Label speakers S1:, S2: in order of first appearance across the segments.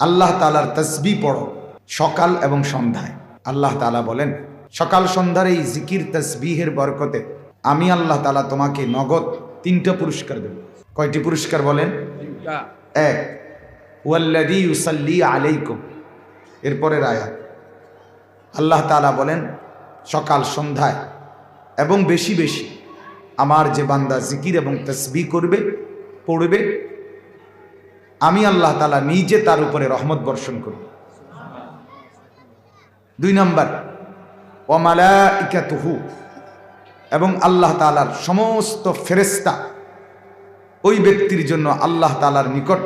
S1: আল্লাহ তালার তসবি পড়ো সকাল এবং সন্ধ্যায়। আল্লাহ তালা বলেন সকাল সন্ধ্যার এই জিকির তসবিহের বরকতে আমি আল্লাহ তালা তোমাকে নগদ তিনটা পুরস্কার দেব। কয়টি পুরস্কার বলেন? এক ওয়াল্লাদি ইউসাল্লি আলাইকুম। এরপরের আয়াত। আল্লাহ তালা বলেন সকাল সন্ধ্যায় এবং বেশি বেশি আমার যে বান্দা জিকির এবং তসবি করবে পড়বে আমি আল্লাহ তালা নিজে তার উপরে রহমত বর্ষণ করব। দুই নম্বর ওমালা ইকাতুহু এবং আল্লাহ তালার সমস্ত ফেরেস্তা ওই ব্যক্তির জন্য আল্লাহ তালার নিকট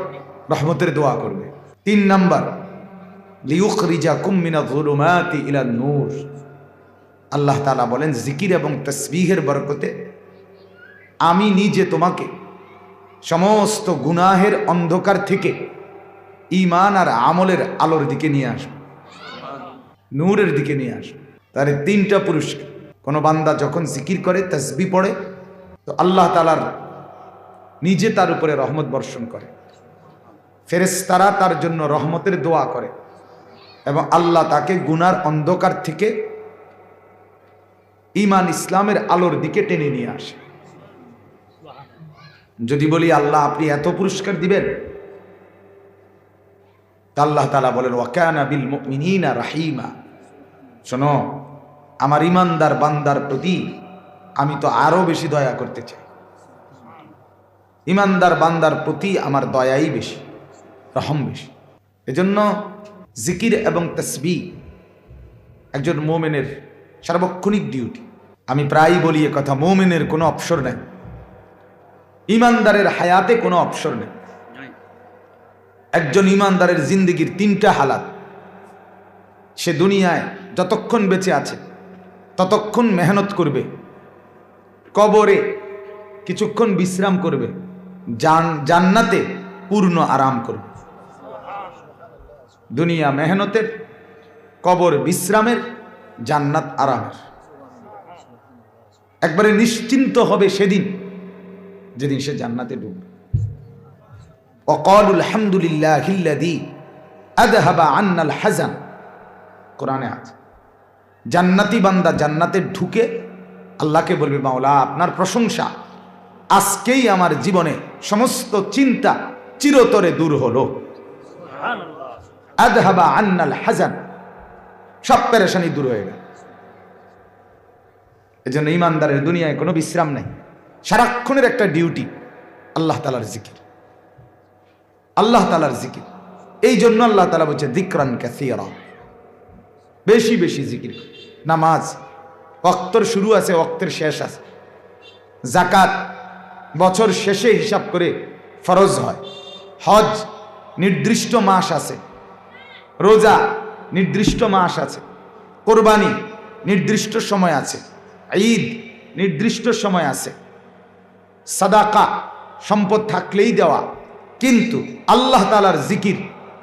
S1: রহমতের দোয়া করবে। তিন নম্বর লিউখরিজা কুমিনা জুলুমাতি ইলা নূর। আল্লাহ তালা বলেন, জিকির এবং তসবিহের বরকতে আমি নিজে তোমাকে সমস্ত গুনাহের অন্ধকার থেকে ইমান আর আমলের আলোর দিকে নিয়ে আসব। নূরের দিকে নিয়ে আসব। তার তিনটা পুরস্কার কোনো বান্দা যখন জিকির করে, তসবি পড়ে, তো আল্লাহ তালার নিজে তার উপরে রহমত বর্ষণ করে। ফেরেস্তারা তার জন্য রহমতের দোয়া করে এবং আল্লাহ তাকে গুনার অন্ধকার থেকে ইমান ইসলামের আলোর দিকে টেনে নিয়ে আসে। যদি বলি, আল্লাহ, আপনি এত পুরস্কার দিবেন? আল্লাহ তালা বলেন, ওয়াকানা বিল মুমিনিনা রাহিমা। শোনো, আমার ইমানদার বান্দার প্রতি আমি তো আরও বেশি দয়া করতে চাই। ইমানদার বান্দার প্রতি আমার দয়াই বেশি, রহম বেশি। এজন্য জিকির এবং তসবি একজন মোমেনের সার্বক্ষণিক ডিউটি আমি প্রায়ই বলি কথা, মোমেনের কোনো অবসর নেই। ইমানদারের হায়াতে কোনো অবসর নেই। একজন ইমানদারের জিন্দগির তিনটা হালাত। সে দুনিয়ায় যতক্ষণ বেঁচে আছে, ততক্ষণ মেহনত করবে, কবরে কিছুক্ষণ বিশ্রাম করবে, জান, জান্নাতে পূর্ণ আরাম করবে। দুনিয়া মেহনতের, কবর বিশ্রামের, জান্নাত আরামের। একবারে নিশ্চিন্ত হবে সেদিন। যেদিন সে জান্নাতে ডুববে। অকলুল হামদুলিল্লাহ হিল্লাদি আদহাবা আন্নাল হাজান কোরআনে আছে, জান্নাতি বান্দা জান্নাতে ঢুকে আল্লাহকে বলবে, মাওলা, আপনার প্রশংসা আজকেই আমার জীবনে সমস্ত চিন্তা চিরতরে দূর হলো। আদহাবা আন্নাল হাজান সব পেরেশানি দূর হয়ে গেল। এজন্য ইমানদারের দুনিয়ায় কোনো বিশ্রাম নেই। সারাক্ষণের একটা ডিউটি আল্লাহ তালার জিকির আল্লাহ তালার জিকির এই জন্য আল্লাহ তালা বলছে দিকরান ক্যাসিয়ারা বেশি বেশি জিকির নামাজ অক্তর শুরু আছে অক্তের শেষ আছে। জাকাত বছর শেষে হিসাব করে ফরজ হয়। হজ, নির্দিষ্ট মাস আছে। রোজা, নির্দিষ্ট মাস আছে। কোরবানি, নির্দিষ্ট সময় আছে। ঈদ, নির্দিষ্ট সময় আছে। সাদাকা, সম্পদ থাকলেই দেওয়া। কিন্তু আল্লাহ তালার জিকির,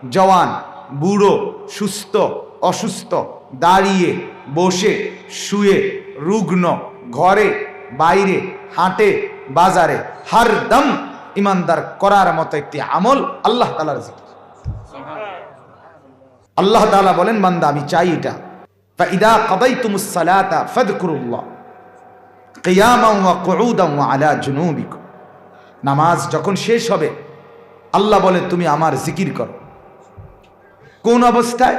S1: জওয়ান, বুড়ো, সুস্থ, অসুস্থ, দাঁড়িয়ে, বসে, শুয়ে, রুগ্ন, ঘরে, বাইরে, হাটে, বাজারে, হার দম ইমানদার করার মতো একটি আমল আল্লাহ তালার জিকির। আল্লাহ তালা বলেন, বান্দা, আমি চাই এটা। ইদা কদাই তুমুসালাতা ফদ করুল্লাহ আলা নামাজ যখন শেষ হবে, আল্লাহ বলে, তুমি আমার জিকির করো। কোন অবস্থায়?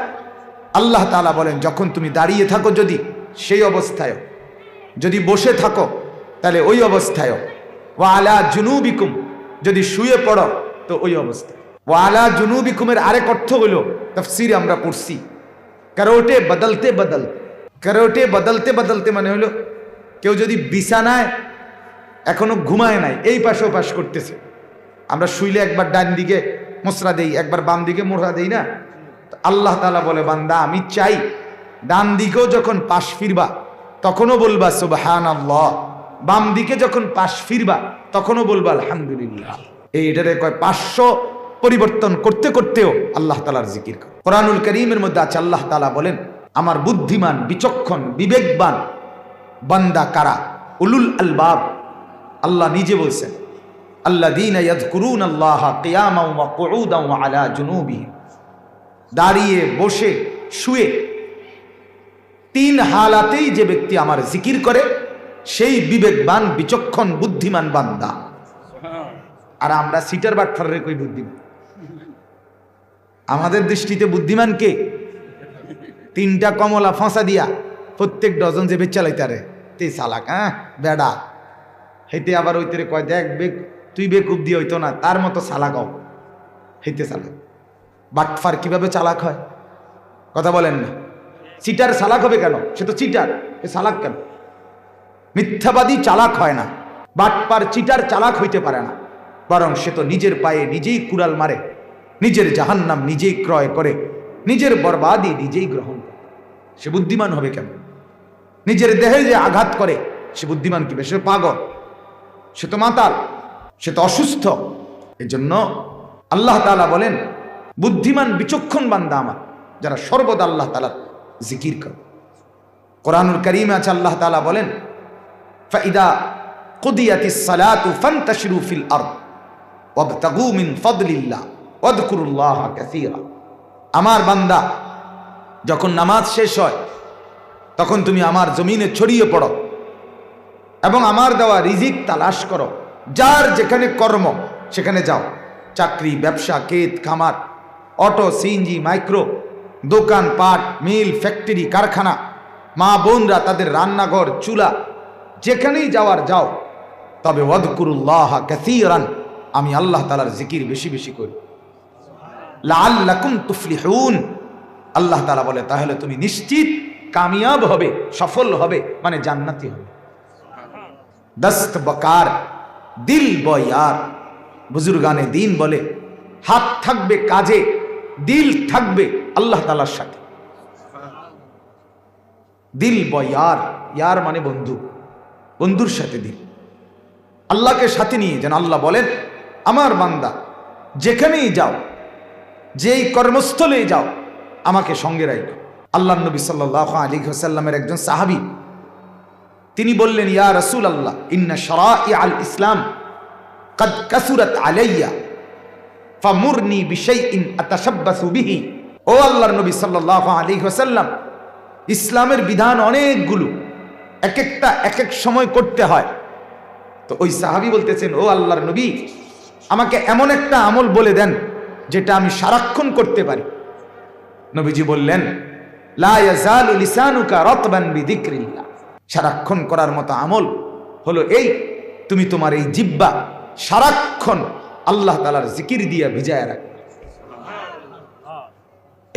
S1: আল্লাহ তালা বলেন, যখন তুমি দাঁড়িয়ে থাকো যদি, সেই অবস্থায় যদি বসে থাকো, তাহলে ওই অবস্থায় ও আলা জুনুবিকুম, যদি শুয়ে পড়ো, তো ওই অবস্থায়। ও আলা জুনুবিকুমের আরেক অর্থ হইল তফসিরে আমরা পড়ছি। কারোটে বদলতে বদল। কারোটে বদলতে বদলতে মানে হলো কেউ যদি বিছানায় এখনও ঘুমায় নাই, এই পাশে ও পাশ করতেছে। আমরা শুইলে একবার ডান দিকে মোসরা দেই, একবার বাম দিকে মোড়া দেই না? আল্লাহ তালা বলে, বান্দা, আমি চাই ডান দিকেও যখন পাশ ফিরবা, তখনও বলবা সুবহান আল্লাহ বাম দিকে যখন পাশ ফিরবা, তখনও বলবা, আলহামদুলিল্লাহ। এই এটারে কয়, পাঁচশো পরিবর্তন করতে করতেও আল্লাহ তালার জিকির কর। কোরআনুল করিমের মধ্যে আছে, আল্লাহ তালা বলেন, আমার বুদ্ধিমান, বিচক্ষণ, বিবেকবান বান্দা কারা? উলুল আলবাব। আল্লাহ নিজে বলছেন আল্লাহ দিন ইয়াদকুরুন আল্লাহ আলা জুনুবিহিম। দাঁড়িয়ে, বসে, শুয়ে তিন হালাতেই যে ব্যক্তি আমার জিকির করে, সেই বিবেকবান, বিচক্ষণ, বুদ্ধিমান বান্দা। আর আমরা সিটার বাটফারের কই বুদ্ধিমান? আমাদের দৃষ্টিতে বুদ্ধিমান কে? তিনটা কমলা ফাঁসা দিয়া প্রত্যেক ডজন যে বেচালাইতারে তে সালাক হ্যাঁ বেডা। হেতে আবার ওইতে কয়, দেখ বেগ তুই বেকুব দিয়ে হইতো না, তার মতো সালাক হও। হেতে সালাক বাটফার কীভাবে চালাক হয়? কথা বলেন না। চিটার সালাক হবে কেন? সে তো চিটার এ সালাক কেন? মিথ্যাবাদী চালাক হয় না। বাটপার চিটার চালাক হইতে পারে না। বরং সে তো নিজের পায়ে নিজেই কুড়াল মারে, নিজের জাহান্নাম নিজেই ক্রয় করে, নিজের বরবাদি নিজেই গ্রহণ করে। সে বুদ্ধিমান হবে কেন? নিজের দেহে যে আঘাত করে, সে বুদ্ধিমান কিবে সে পাগল, সে তো মাতাল, সে তো অসুস্থ। এজন্য আল্লাহ তাআলা বলেন, বুদ্ধিমান, বিচক্ষণ বান্দা আমার, যারা সর্বদা আল্লাহ তাআলার জিকির করে। কোরআনুল করিম আছে, আল্লাহ তাআলা বলেন, ফাইদা কুদিয়াতিস সালাতু ফান্তাশিরু ফিল আরদ, ওয়াবতাগু মিন ফাদলিল্লাহ, ওয়াদকুরুল্লাহ কাসীরা। আমার বান্দা, যখন নামাজ শেষ হয় তখন তুমি আমার জমিনে ছড়িয়ে পড়ো এবং আমার দেওয়া রিজিক তালাশ করো। যার যেখানে কর্ম, সেখানে যাও। চাকরি, ব্যবসা কেত খামার, অটো, সিএনজি, মাইক্রো, দোকান, পাট, মিল, ফ্যাক্টরি, কারখানা, মা বোনরা, তাদের রান্নাঘর, চুলা, যেখানেই যাওয়ার যাও, তবে ওয়াদকুরুল্লাহ কাসীরান, আমি আল্লাহ তালার জিকির বেশি বেশি করি। লাআল্লাকুম তুফলিহুন। আল্লাহ তালা বলে, তাহলে তুমি নিশ্চিত কামিয়াব হবে, সফল হবে মানে জান্নাতি হবে। দস্ত বকার, দিল বয়ার। বুজুর্গানে দিন বলে, হাত থাকবে কাজে, দিল থাকবে আল্লাহ তালার সাথে। দিল বয়ার, ইয়ার মানে বন্ধু, বন্ধুর সাথে দিল। আল্লাহকে সাথে নিয়ে যেন আল্লাহ বলেন, আমার বান্দা, যেখানেই যাও, যেই কর্মস্থলে যাও, আমাকে সঙ্গে রাখো আল্লাহ নবী সাল্লাহ আলী হোসাল্লামের একজন সাহাবি। তিনি বললেন, ইয়া রসুল আল্লাহ ইন্না শরা আল ইসলাম কদ কাসুরত আলাইয়া, ফামুরনি বিশাই ইন আতাশাব্বাসু বিহি। ও আল্লাহর নবী সাল্লাহ আলী হোসাল্লাম ইসলামের বিধান অনেকগুলো এক একটা এক এক সময় করতে হয়। তো ওই সাহাবি বলতেছেন, ও আল্লাহর নবী, আমাকে এমন একটা আমল বলে দেন, যেটা আমি সারাক্ষণ করতে পারি। নবীজি বললেন সারাক্ষণ করার মতো আমল হলো এই, তুমি তোমার এই জিব্বা সারাক্ষণ আল্লাহ তালার জিকির দিয়া ভিজায় রাখবে।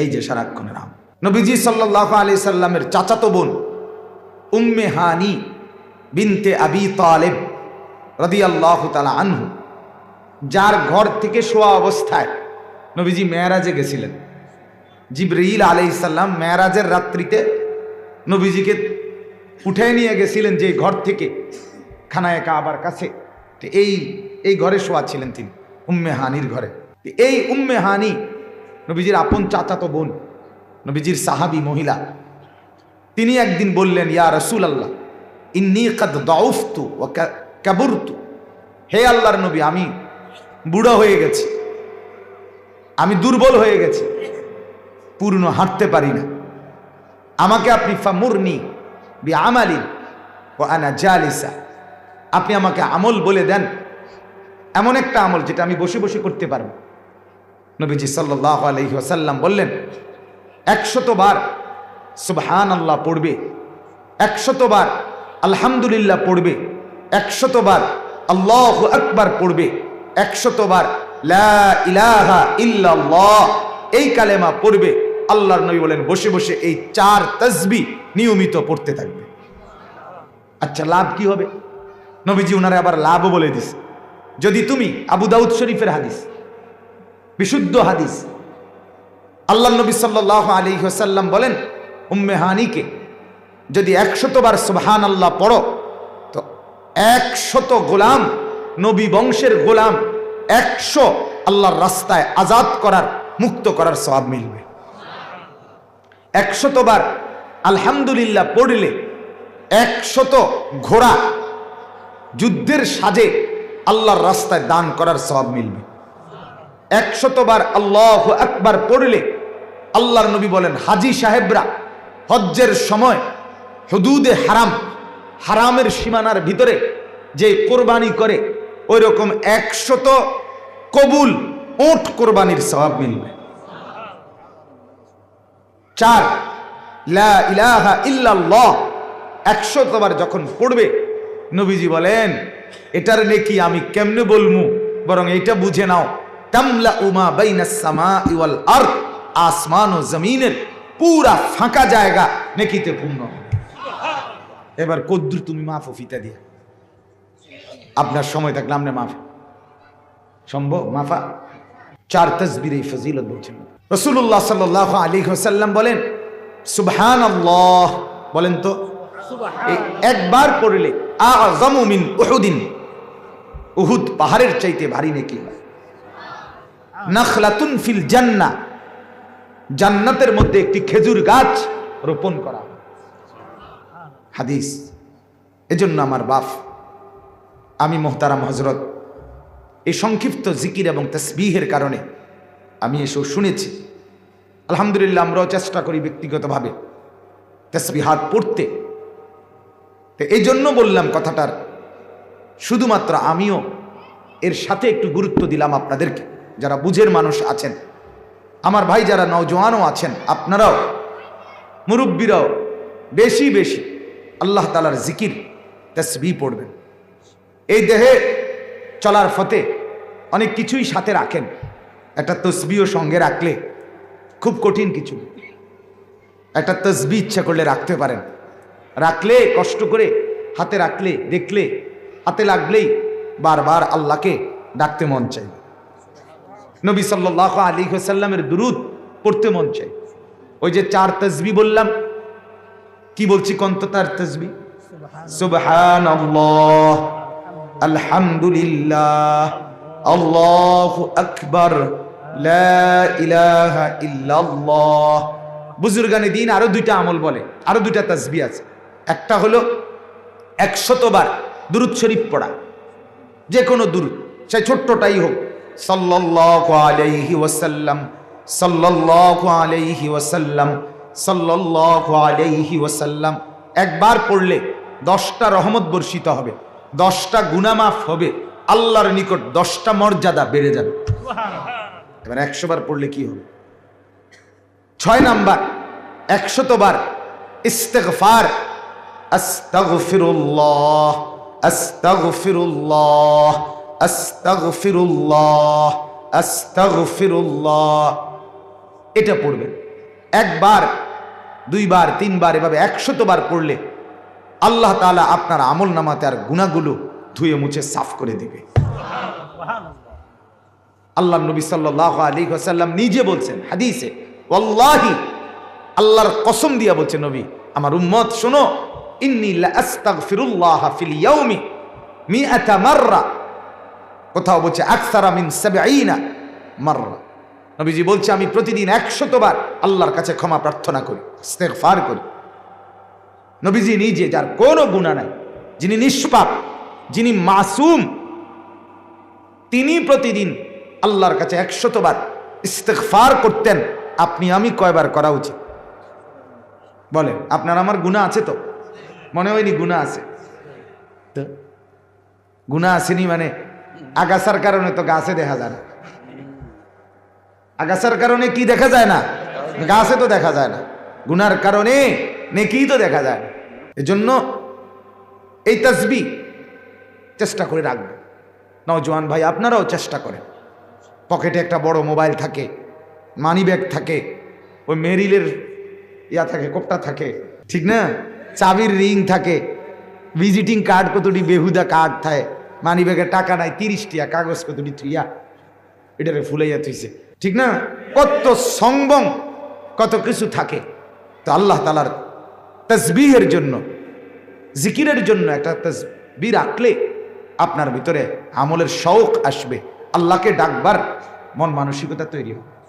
S1: এই যে সারাক্ষণের আম নবীজি সাল্লাহ আলি সাল্লামের চাচাতো বোন উম্মে হানি বিনতে আবি তালেব রদি আল্লাহ তালা আনহু, যার ঘর থেকে শোয়া অবস্থায় নবীজি মেয়ারাজে গেছিলেন। জিব্রাইল আলাইসাল্লাম মেয়ারাজের রাত্রিতে নবীজিকে উঠে নিয়ে গেছিলেন যে ঘর থেকে, খানায় কাবার কাছে। এই এই ঘরে শোয়া ছিলেন তিনি, উম্মে হানির ঘরে। এই উম্মে হানি নবীজির আপন চাচাতো বোন, নবীজির সাহাবি মহিলা, তিনি একদিন বললেন, ইয়া রসুল আল্লাহ ইন্নি কদ দাউফতু ও কাবুরতু। হে আল্লাহর নবী, আমি বুড়ো হয়ে গেছি, আমি দুর্বল হয়ে গেছি। পূর্ণ হাঁটতে পারি না। আমাকে আপনি ফামুরনি বি আমালি ও আনা জালিসা। আপনি আমাকে আমল বলে দেন। এমন একটা আমল যেটা আমি বসে বসে করতে পারব। নবীজি সাল্লাহ আলহি আসাল্লাম বললেন একশতবার সুবহান আল্লাহ পড়বে একশতবার আলহামদুলিল্লাহ পড়বে একশতবার আল্লাহ আকবার পড়বে একশতবার ইলাহা ইল্লাল্লাহ এই কালেমা পড়বে। আল্লাহর নবী বলেন, বসে বসে এই চার তসবি নিয়মিত পড়তে থাকবে। আচ্ছা লাভ কি হবে? নবীজি উনারে আবার লাভও বলে দিস যদি তুমি আবু দাউদ শরীফের হাদিস, বিশুদ্ধ হাদিস আল্লাহ নবী সাল্লাহ আলী হাসাল্লাম বলেন, উম্মে হানিকে যদি একশতবার সুবহান আল্লাহ পড়ো, তো একশত গোলাম নবী বংশের গোলাম, একশো আল্লাহর রাস্তায় আজাদ করার, মুক্ত করার সবাব মিলবে। একশতবার আলহামদুলিল্লাহ পড়লে, একশত ঘোড়া যুদ্ধের সাজে আল্লাহর রাস্তায় দান করার সবাব মিলবে। একশতবার আল্লাহ একবার পড়লে আল্লাহর নবী বলেন, হাজি সাহেবরা, হজ্জের সময় হুদুদে হারাম, হারামের সীমানার ভিতরে যে কোরবানি করে ওই রকম একশত কবুল, ওট কোরবানির সবাব মিলবে। চার, লা ইলাহা ইল্লাল্লাহ। একশতবার যখন পড়বে, নবীজি বলেন, এটার নেকি আমি কেমনে বলমু? বরং এটা বুঝে নাও। তামলা উমা বাইনাস সামা ওয়াল আরদ। আসমান ও জমিনের পুরা ফাঁকা জায়গা নেকিতে পূর্ণ এবার কদ্দুর তুমি মাফ ও ফিতা দিয়ে। আপনার সময় থাকলে আপনি মাফ। সম্ভব? মাফা? চার তসবির এই ফজিলত বলছেন। রসুল্লাহ সাল্লাহ আলী হোসাল্লাম বলেন সুবহান বলেন তো একবার পড়লে আজমিন উহুদ পাহাড়ের চাইতে ভারী নাকি? নখলাতুন ফিল জান্না জান্নাতের মধ্যে একটি খেজুর গাছ রোপণ করা হাদিস। এজন্য আমার বাপ, আমি মোহতারাম হজরত এই সংক্ষিপ্ত জিকির এবং তসবিহের কারণে আমি এসব শুনেছি। আলহামদুলিল্লাহ, আমরাও চেষ্টা করি ব্যক্তিগতভাবে তসবিহাত পড়তে। তো এই জন্য বললাম কথাটার, শুধুমাত্র আমিও এর সাথে একটু গুরুত্ব দিলাম আপনাদেরকে। যারা বুঝের মানুষ আছেন, আমার ভাই যারা নওজোয়ানও আছেন, আপনারাও, মুরব্বীরাও বেশি বেশি আল্লাহ তালার জিকির তসবি পড়বেন। এই দেহে চলার ফতে অনেক কিছুই সাথে রাখেন। একটা তসবিও সঙ্গে রাখলে খুব কঠিন কিছু। একটা তসবি ইচ্ছা করলে রাখতে পারেন। রাখলে, কষ্ট করে হাতে রাখলে, দেখলে, হাতে লাগলেই বারবার আল্লাহকে ডাকতে মন চাই নবী সাল্লাহ আলী হোসাল্লামের দুরুদ পড়তে মন চাই ওই যে চার তসবি বললাম, কি বলছি কন্ত তার তসবি সুবহান আলহামদুলিল্লাহ, আল্লাহ আকবর বুজুর্গানি দিন আরও দুইটা আমল বলে, আরও দুইটা তসবি আছে। একটা হলো একশতবার দুরুদ শরীফ পড়া যে কোনো দুরুদ, সে ছোট্টটাই হোক। সাল্লাল্লাহু আলাইহি ওয়াসাল্লাম। একবার পড়লে দশটা রহমত বর্ষিত হবে। দশটা গুনামাফ হবে, আল্লাহর নিকট দশটা মর্যাদা বেড়ে যাবে। এবার একশো বার পড়লে কি হবে? ছয় নাম্বার একশতবার আস্তাগফিরুল্লাহ আস্তাগফিরুল্লাহ আস্তাগফিরুল্লাহ এটা পড়বেন। একবার, দুইবার, তিনবার, এভাবে একশতবার পড়লে আল্লাহ তাআলা আপনার আমল নামাতে আর গুণাগুলো ধুয়ে মুছে সাফ করে দিবে। আল্লাহ নবী সাল্লাহ আলী সাল্লাম নিজে বলছেন হাদিসে, ওয়াল্লাহি, আল্লাহর কসম দিয়া বলছে নবী, আমার উম্মত শোনো কোথাও বলছে, আকসারা মিন সাবঈনা মাররা। নবীজি বলছে, আমি প্রতিদিন একশতবার আল্লাহর কাছে ক্ষমা প্রার্থনা করি, ইস্তেগফার করি। নবীজি নিজে, যার কোনো গুণা নাই, যিনি নিষ্পাপ, যিনি মাসুম, তিনি প্রতিদিন আল্লাহর কাছে একশতবার ইস্তেগফার করতেন, আপনি, আমি কয়বার করা উচিত? বলেন, আপনার আমার গুণা আছে তো? মনে হয়নি গুণা আছে? গুণা আসেনি মানে আগাছার কারণে তো গাছে দেখা যায় না। আগাছার কারণে কি দেখা যায় না? গাছে তো দেখা যায় না। গুনার কারণে নেকি তো দেখা যায়। এজন্য এই তসবি চেষ্টা করে রাখবে। নওজোয়ান ভাই, আপনারাও চেষ্টা করেন। পকেটে একটা বড় মোবাইল থাকে, মানি ব্যাগ থাকে, ওই মেরিলের ইয়া থাকে কোপটা থাকে, ঠিক না? চাবির রিং থাকে, ভিজিটিং কার্ড কতটি বেহুদা কার্ড থাকে মানি ব্যাগে টাকা নাই তিরিশ টিয়া কাগজ কতটি থুইয়া, এটারে ফুলাইয়া থুইছে, ঠিক না? কত সংবং কত কিছু থাকে। তো আল্লাহ তালার তসবিহের জন্য, জিকিরের জন্য একটা তসবি রাখলে আপনার ভিতরে আমলের শখ আসবে। আল্লাহকে ডাকবার মন মানসিকতা তৈরি হবে।